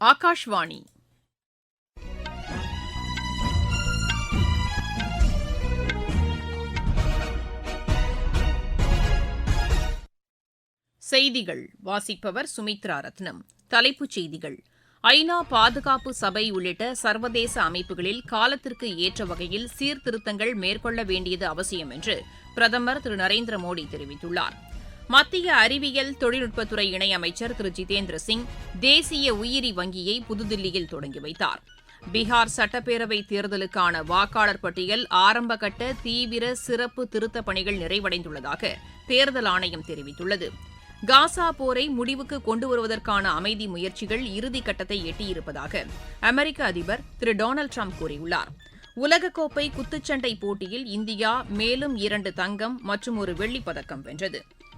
ஆகாஷ்வாணி. செய்திகள். வாசிப்பவர் சுமித்ரா ரத்னம். தலைப்புச் செய்திகள். ஐநா பாதுகாப்பு சபை உள்ளிட்ட சர்வதேச அமைப்புகளில் காலத்திற்கு ஏற்ற வகையில் சீர்திருத்தங்கள் மேற்கொள்ள வேண்டியது அவசியம் என்று பிரதமர் திரு நரேந்திர மோடி தெரிவித்துள்ளார். மத்திய அறிவியல் தொழில்நுட்பத்துறை இணையமைச்சர் திரு. ஜிதேந்திர சிங் தேசிய உயிரி வங்கியை புதுதில்லியில் தொடங்கி வைத்தார். பீகார் சட்டப்பேரவை தேர்தலுக்கான வாக்காளர் பட்டியல் ஆரம்பகட்ட தீவிர சிறப்பு திருத்தப் பணிகள் நிறைவடைந்துள்ளதாக தேர்தல் ஆணையம் தெரிவித்துள்ளது. காசா போரை முடிவுக்கு கொண்டு வருவதற்கான அமைதி முயற்சிகள் இறுதிக்கட்டத்தை எட்டியிருப்பதாக அமெரிக்க அதிபர் திரு. டொனால்டு ட்ரம்ப் கூறியுள்ளார். உலகக்கோப்பை குத்துச்சண்டை போட்டியில் இந்தியா மேலும் இரண்டு தங்கம் மற்றும் ஒரு வெள்ளிப் பதக்கம் வென்றது.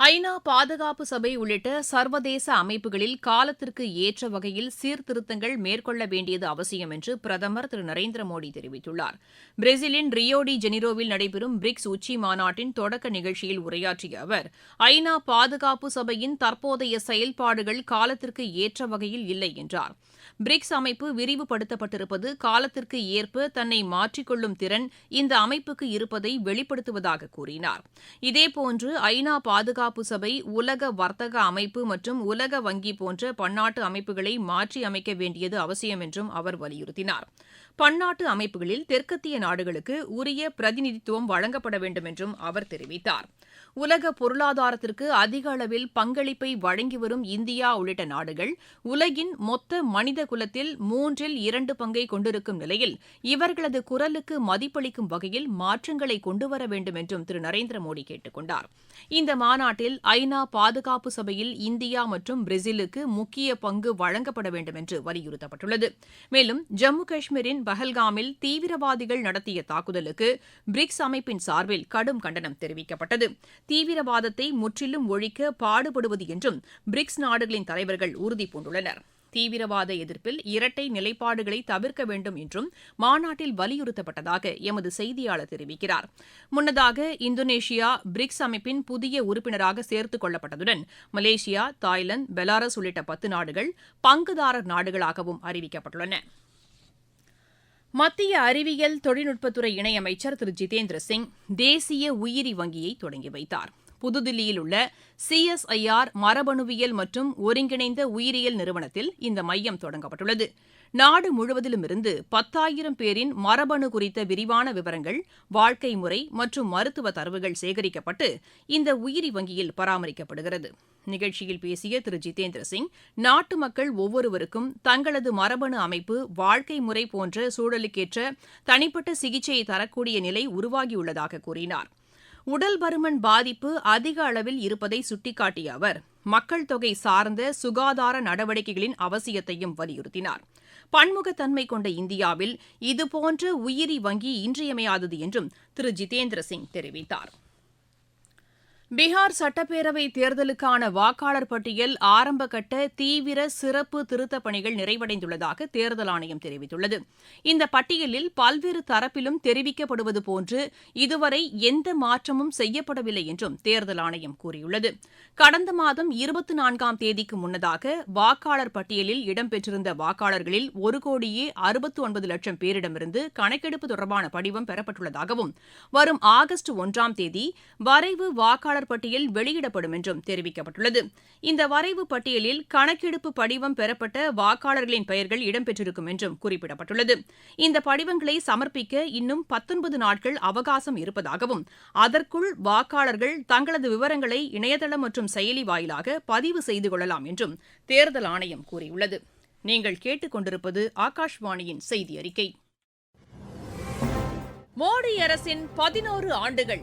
ஐநா பாதுகாப்பு சபை உள்ளிட்ட சர்வதேச அமைப்புகளில் காலத்திற்கு ஏற்ற வகையில் சீர்திருத்தங்கள் மேற்கொள்ள வேண்டியது அவசியம் என்று பிரதமர் திரு நரேந்திர மோடி தெரிவித்துள்ளார். பிரேசிலின் ரியோடி ஜெனிரோவில் நடைபெறும் பிரிக்ஸ் உச்சி மாநாட்டின் தொடக்க நிகழ்ச்சியில் உரையாற்றிய அவர் ஐநா பாதுகாப்பு சபையின் தற்போதைய செயல்பாடுகள் காலத்திற்கு ஏற்ற வகையில் இல்லை என்றார். பிரிக்ஸ் அமைப்பு விரிவுபடுத்தப்பட்டிருப்பது காலத்திற்கு ஏற்ப தன்னை மாற்றிக்கொள்ளும் திறன் இந்த அமைப்புக்கு இருப்பதை வெளிப்படுத்துவதாக கூறினார். இதேபோன்று ஐநா பாதுகாப்பு சபை உலக வர்த்தக அமைப்பு மற்றும் உலக வங்கி போன்ற பன்னாட்டு அமைப்புகளை மாற்றி அமைக்க வேண்டியது அவசியம் என்றும் அவர் வலியுறுத்தினார். பன்னாட்டு அமைப்புகளில் தெற்கத்திய நாடுகளுக்கு உரிய பிரதிநிதித்துவம் வழங்கப்பட வேண்டும் என்றும் அவர் தெரிவித்தார். உலக பொருளாதாரத்திற்கு அதிக அளவில் பங்களிப்பை வழங்கி வரும் இந்தியா உள்ளிட்ட நாடுகள் உலகின் மொத்த மனித குலத்தில் மூன்றில் இரண்டு பங்கை கொண்டிருக்கும் நிலையில் இவர்களது குரலுக்கு மதிப்பளிக்கும் வகையில் மாற்றங்களை கொண்டுவர வேண்டும் என்றும் திரு. நரேந்திர மோடி கேட்டுக் கொண்டார். இந்த மாநாட்டில் ஐநா பாதுகாப்பு சபையில் இந்தியா மற்றும் பிரேசிலுக்கு முக்கிய பங்கு வழங்கப்பட வேண்டும் என்று வலியுறுத்தப்பட்டுள்ளது. மேலும் ஜம்மு காஷ்மீரின் பஹல்காமில் தீவிரவாதிகள் நடத்திய தாக்குதலுக்கு பிரிக்ஸ் அமைப்பின் சார்பில் கடும் கண்டனம் தெரிவிக்கப்பட்டது. தீவிரவாதத்தை முற்றிலும் ஒழிக்க பாடுபடுவது என்றும் பிரிக்ஸ் நாடுகளின் தலைவர்கள் உறுதிபூண்டுள்ளனர். தீவிரவாத எதிர்ப்பில் இரட்டை நிலைப்பாடுகளை தவிர்க்க வேண்டும் என்றும் மாநாட்டில் வலியுறுத்தப்பட்டதாக எமது செய்தியாளர் தெரிவிக்கிறார். முன்னதாக இந்தோனேஷியா பிரிக்ஸ் அமைப்பின் புதிய உறுப்பினராக சேர்த்துக் கொள்ளப்பட்டதுடன் மலேசியா தாய்லாந்து பெலாரஸ் உள்ளிட்ட பத்து நாடுகள் பங்குதாரர் நாடுகளாகவும் அறிவிக்கப்பட்டுள்ளன. மத்திய அறிவியல் தொழில்நுட்பத்துறை இணையமைச்சர் திரு. ஜிதேந்திர சிங் தேசிய உயிரி வங்கியை தொடங்கி வைத்தார். புதுதில்லியில் உள்ள சிஎஸ்ஐஆர் மரபணுவியல் மற்றும் ஒருங்கிணைந்த உயிரியல் நிறுவனத்தில் இந்த மையம் தொடங்கப்பட்டுள்ளது. நாடு முழுவதிலும் இருந்து பத்தாயிரம் பேரின் மரபணு குறித்த விரிவான விவரங்கள் வாழ்க்கை முறை மற்றும் மருத்துவ தரவுகள் சேகரிக்கப்பட்டு இந்த உயிரி வங்கியில் பராமரிக்கப்படுகிறது. நிகழ்ச்சியில் பேசிய திரு. ஜிதேந்திர சிங் நாட்டு மக்கள் ஒவ்வொருவருக்கும் தங்களது மரபணு அமைப்பு வாழ்க்கை முறை போன்ற சூழலுக்கேற்ற தனிப்பட்ட சிகிச்சையை தரக்கூடிய நிலை உருவாகியுள்ளதாக கூறினார். உடல் பருமன் பாதிப்பு அதிக அளவில் இருப்பதை சுட்டிக்காட்டிய அவர் மக்கள் தொகை சார்ந்த சுகாதார நடவடிக்கைகளின் அவசியத்தையும் வலியுறுத்தினார். பன்முகத்தன்மை கொண்ட இந்தியாவில் இதுபோன்ற உயிரி வங்கி இன்றியமையாதது என்றும் திரு. ஜிதேந்திர சிங் தெரிவித்தார். பீகார் சட்டப்பேரவை தேர்தலுக்கான வாக்காளர் பட்டியல் ஆரம்பகட்ட தீவிர சிறப்பு திருத்தப் பணிகள் நிறைவடைந்துள்ளதாக தேர்தல் ஆணையம் தெரிவித்துள்ளது. இந்த பட்டியலில் பல்வேறு தரப்பிலும் தெரிவிக்கப்படுவது போன்று இதுவரை எந்த மாற்றமும் செய்யப்படவில்லை என்றும் தேர்தல் ஆணையம் கூறியுள்ளது. கடந்த மாதம் இருபத்தி நான்காம் தேதிக்கு முன்னதாக வாக்காளர் பட்டியலில் இடம்பெற்றிருந்த வாக்காளர்களில் ஒரு கோடியே அறுபத்து ஒன்பது லட்சம் பேரிடமிருந்து கணக்கெடுப்பு தொடர்பான படிவம் பெறப்பட்டுள்ளதாகவும் வரும் ஆகஸ்ட் ஒன்றாம் தேதி வரைவு வாக்காளர் வாக்காளர் பட்டியல் வெளியிடப்படும் என்றும் தெரிவிக்கப்பட்டுள்ளது. இந்த வரைவு பட்டியலில் கணக்கெடுப்பு படிவம் பெறப்பட்ட வாக்காளர்களின் பெயர்கள் இடம்பெற்றிருக்கும் என்றும் குறிப்பிடப்பட்டுள்ளது. இந்த படிவங்களை சமர்ப்பிக்க இன்னும் பத்தொன்பது நாட்கள் அவகாசம் இருப்பதாகவும் அதற்குள் வாக்காளர்கள் தங்களது விவரங்களை இணையதளம் மற்றும் செயலி வாயிலாக பதிவு செய்து கொள்ளலாம் என்றும் தேர்தல் ஆணையம் கூறியுள்ளது. நீங்கள் கேட்டுக்கொண்டிருப்பது ஆகாஷ்வாணியின் செய்தி அறிக்கை மோடி அரசின் பதினோரு ஆண்டுகள்.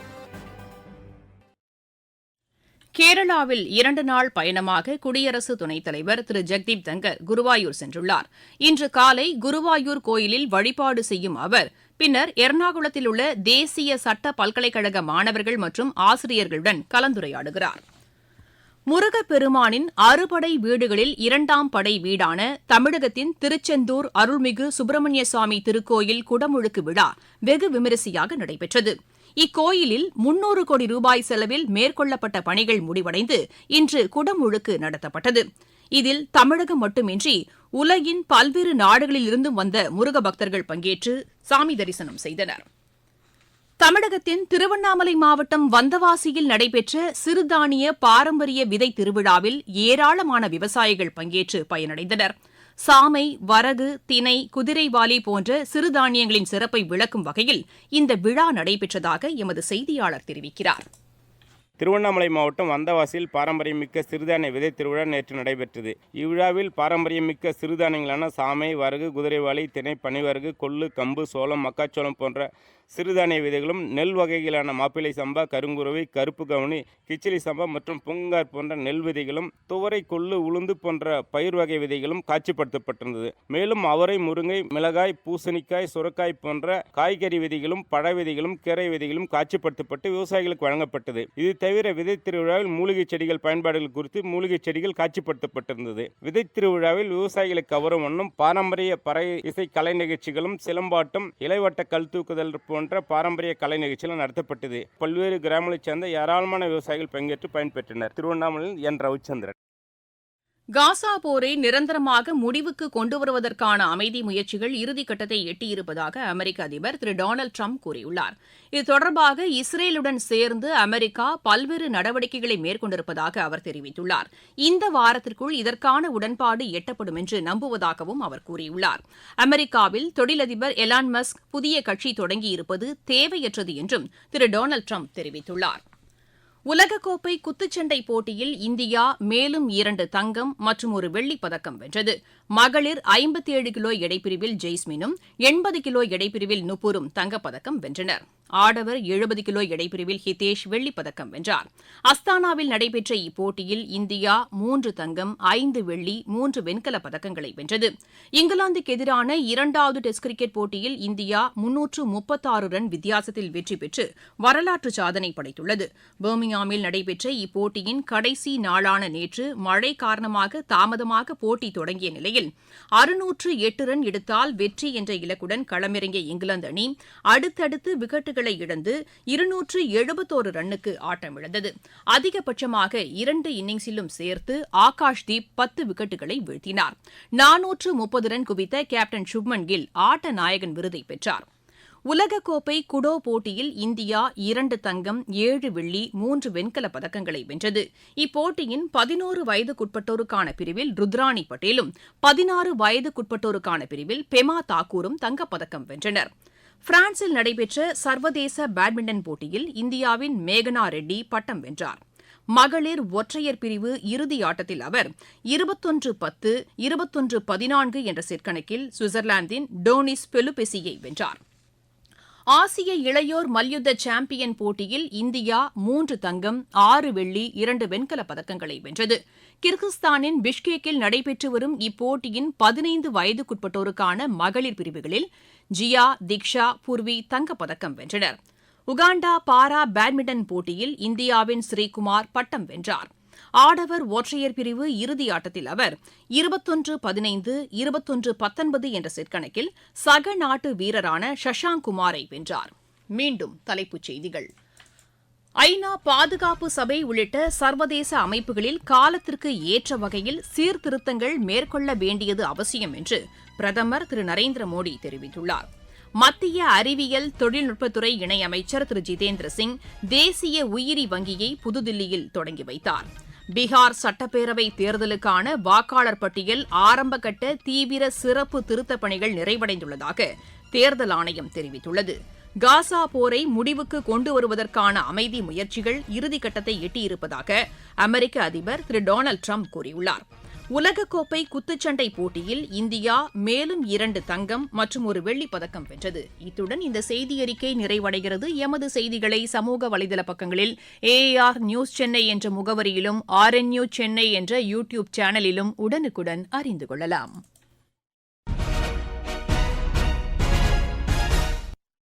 கேரளாவில் இரண்டு நாள் பயணமாக குடியரசு துணைத் தலைவர் திரு ஜெக்தீப் தங்கர் குருவாயூர் சென்றுள்ளார். இன்று காலை குருவாயூர் கோயிலில் வழிபாடு செய்யும் அவர் பின்னர் எர்ணாகுளத்தில் உள்ள தேசிய சட்ட பல்கலைக்கழக மாணவர்கள் மற்றும் ஆசிரியர்களுடன் கலந்துரையாடுகிறார். முருகப்பெருமானின் அறுபடை வீடுகளில் இரண்டாம் படை வீடான தமிழகத்தின் திருச்செந்தூர் அருள்மிகு சுப்பிரமணிய சுவாமி திருக்கோயில் குடமுழுக்கு விழா வெகு விமரிசையாக நடைபெற்றது. இக்கோயிலில் முன்னூறு கோடி ரூபாய் செலவில் மேற்கொள்ளப்பட்ட பணிகள் முடிவடைந்து இன்று குடமுழுக்கு நடத்தப்பட்டது. இதில் தமிழகம் மட்டுமின்றி உலகின் பல்வேறு நாடுகளிலிருந்தும் வந்த முருக பக்தர்கள் பங்கேற்று சாமி தரிசனம் செய்தனர். தமிழகத்தின் திருவண்ணாமலை மாவட்டம் வந்தவாசியில் நடைபெற்ற சிறுதானிய பாரம்பரிய விதை திருவிழாவில் ஏராளமான விவசாயிகள் பங்கேற்று பயனடைந்தனர். சாமை வரகு தினை குதிரைவாலி போன்ற சிறுதானியங்களின் சிறப்பை விளக்கும் வகையில் இந்த விழா நடைபெற்றதாக எமது செய்தியாளர் தெரிவிக்கிறார். திருவண்ணாமலை மாவட்டம் வந்தவாசியில் பாரம்பரியமிக்க சிறுதானிய விதை திருவிழா நேற்று நடைபெற்றது. இவ்விழாவில் பாரம்பரியமிக்க சிறுதானியங்களான சாமை வரகு குதிரைவாளி திணை பனிவரகு கொள்ளு கம்பு சோளம் மக்காச்சோளம் போன்ற சிறுதானிய விதைகளும் நெல் வகைகளான மாப்பிள்ளை சம்பா கருங்குருவை கருப்பு கவுனி கிச்சிலி சம்பா மற்றும் பூங்கார் போன்ற நெல் விதைகளும் துவரை கொள்ளு உளுந்து போன்ற பயிர் வகை விதைகளும் காட்சிப்படுத்தப்பட்டிருந்தது. மேலும் அவரை முருங்கை மிளகாய் பூசணிக்காய் சுரக்காய் போன்ற காய்கறி விதைகளும் பழ விதைகளும் கீரை விதைகளும் காட்சிப்படுத்தப்பட்டு விவசாயிகளுக்கு வழங்கப்பட்டது. இது தவிர விதை திருவிழாவில் மூலிகை செடிகள் பயன்பாடுகள் குறித்து மூலிகை செடிகள் காட்சிப்படுத்தப்பட்டிருந்தது. விதை திருவிழாவில் விவசாயிகளை கவரும் வண்ணம் பாரம்பரிய பறை இசை கலை நிகழ்ச்சிகளும் சிலம்பாட்டம் இலைவட்ட கல் தூக்குதல் போன்ற பாரம்பரிய கலை நிகழ்ச்சிகள் நடத்தப்பட்டது. பல்வேறு கிராமங்களைச் சேர்ந்த ஏராளமான விவசாயிகள் பங்கேற்று பயன்பெற்றனர். திருவண்ணாமலையில் என். ரவிச்சந்திரன். காசா போரை நிரந்தரமாக முடிவுக்கு கொண்டு வருவதற்கான அமைதி முயற்சிகள் இறுதிக்கட்டத்தை எட்டியிருப்பதாக அமெரிக்க அதிபர் திரு டொனால்டு ட்ரம்ப் கூறியுள்ளார். இது தொடர்பாக இஸ்ரேலுடன் சேர்ந்து அமெரிக்கா பல்வேறு நடவடிக்கைகளை மேற்கொண்டிருப்பதாக அவர் தெரிவித்துள்ளார். இந்த வாரத்திற்குள் இதற்கான உடன்பாடு எட்டப்படும் என்று நம்புவதாகவும் அவர் கூறியுள்ளார். அமெரிக்காவில் தொழிலதிபர் எலான் மஸ்க் புதிய கட்சி தொடங்கியிருப்பது தேவையற்றது என்றும் திரு டொனால்டு ட்ரம்ப் தெரிவித்துள்ளார். உலகக்கோப்பை குத்துச்சண்டை போட்டியில் இந்தியா மேலும் இரண்டு தங்கம் மற்றும் ஒரு வெள்ளிப் பதக்கம் வென்றது. மகளிர் ஐம்பத்தி ஏழு கிலோ எடைப்பிரிவில் ஜெய்ஸ்மினும் எண்பது கிலோ எடைப்பிரிவில் நுப்பூரும் தங்கப்பதக்கம் வென்றனர். ஆடவர் எழுபது கிலோ எடைப்பிரிவில் ஹிதேஷ் வெள்ளிப்பதக்கம் வென்றார். அஸ்தானாவில் நடைபெற்ற இப்போட்டியில் இந்தியா மூன்று தங்கம் ஐந்து வெள்ளி மூன்று வெண்கலப் பதக்கங்களை வென்றது. இங்கிலாந்துக்கு எதிரான இரண்டாவது டெஸ்ட் கிரிக்கெட் போட்டியில் இந்தியா முன்னூற்று முப்பத்தாறு ரன் வித்தியாசத்தில் வெற்றி பெற்று வரலாற்று சாதனை படைத்துள்ளது. பர்மிங்ஹாமில் நடைபெற்ற இப்போட்டியின் கடைசி நாளான நேற்று மழை காரணமாக தாமதமாக போட்டி தொடங்கிய நிலையில் அறுநூற்று எட்டு ரன் எடுத்தால் வெற்றி என்ற இலக்குடன் களமிறங்கிய இங்கிலாந்து அணி அடுத்தடுத்து விக்கெட்டுகள் விக்கெட்டுகளை இழந்து இருநூற்று எழுபத்தோரு ரன்னுக்கு ஆட்டமிழந்தது அதிகபட்சமாக இரண்டு இன்னிங்ஸிலும் சேர்த்து ஆகாஷ் தீப் பத்து விக்கெட்டுகளை வீழ்த்தினார். நானூற்று முப்பது ரன் குவித்த கேப்டன் சுப்மன் கில் ஆட்ட நாயகன் விருதை பெற்றார். உலகக்கோப்பை குடோ போட்டியில் இந்தியா இரண்டு தங்கம் ஏழு வெள்ளி மூன்று வெண்கலப் பதக்கங்களை வென்றது. இப்போட்டியின் பதினோரு வயதுக்குட்பட்டோருக்கான பிரிவில் ருத்ராணி பட்டேலும் பதினாறு வயதுக்குட்பட்டோருக்கான பிரிவில் பெமா தாக்கூரும் தங்கப்பதக்கம் வென்றனா் பிரான்சில் நடைபெற்ற சர்வதேச பேட்மிண்டன் போட்டியில் இந்தியாவின் மேகனா ரெட்டி பட்டம் வென்றார். மகளிர் ஒற்றையர் பிரிவு இறுதி ஆட்டத்தில் அவர் இருபத்தொன்று பத்து இருபத்தொன்று பதினான்கு என்ற செட்கணக்கில் சுவிட்சர்லாந்தின் டோனிஸ் பெலுபெசியை வென்றார். ஆசிய இளையோர் மல்யுத்த சாம்பியன் போட்டியில் இந்தியா மூன்று தங்கம் ஆறு வெள்ளி இரண்டு வெண்கலப் பதக்கங்களை வென்றது. கிர்கிஸ்தானின் பிஷ்கேக்கில் நடைபெற்று வரும் இப்போட்டியின் பதினைந்து வயதுக்குட்பட்டோருக்கான மகளிர் பிரிவுகளில் ஜியா திக்ஷா பூர்வி தங்கப்பதக்கம் வென்றனர். உகாண்டா பாரா பேட்மிண்டன் போட்டியில் இந்தியாவின் ஸ்ரீகுமார் பட்டம் வென்றார். ஆடவர் ஒற்றையர் பிரிவு இறுதி ஆட்டத்தில் அவர் இருபத்தொன்று பதினைந்து இருபத்தொன்று பத்தொன்பது என்ற செட்கணக்கில் சக நாட்டு வீரரான சஷாங்க் குமாரை வென்றார். மீண்டும் தலைப்புச் செய்திகள். ஐநா பாதுகாப்பு சபை உள்ளிட்ட சர்வதேச அமைப்புகளில் காலத்திற்கு ஏற்ற வகையில் சீர்திருத்தங்கள் மேற்கொள்ள வேண்டியது அவசியம் என்று பிரதமர் திரு. நரேந்திர மோடி தெரிவித்துள்ளார். மத்திய அறிவியல் தொழில்நுட்பத்துறை இணையமைச்சர் திரு. ஜிதேந்திர சிங் தேசிய உயிரி வங்கியை புதுதில்லியில் தொடங்கி வைத்தார். பீகார் சட்டப்பேரவை தேர்தலுக்கான வாக்காளர் பட்டியல் ஆரம்பகட்ட தீவிர சிறப்பு திருத்தப் பணிகள் நிறைவடைந்துள்ளதாக தேர்தல் ஆணையம் தெரிவித்துள்ளது. காசா போரை முடிவுக்கு கொண்டு வருவதற்கான அமைதி முயற்சிகள் இறுதிக்கட்டத்தை எட்டியிருப்பதாக அமெரிக்க அதிபர் திரு டொனால்டு ட்ரம்ப் கூறியுள்ளார். உலகக்கோப்பை குத்துச்சண்டை போட்டியில் இந்தியா மேலும் இரண்டு தங்கம் மற்றும் ஒரு வெள்ளிப் பதக்கம் வென்றது. இத்துடன் இந்த செய்தியறிக்கை நிறைவடைகிறது. எமது செய்திகளை சமூக வலைதள பக்கங்களில் ஏஆர் நியூஸ் சென்னை என்ற முகவரியிலும் ஆர்என்யூ சென்னை என்ற யூ டியூப் சேனலிலும் உடனுக்குடன் அறிந்து கொள்ளலாம்.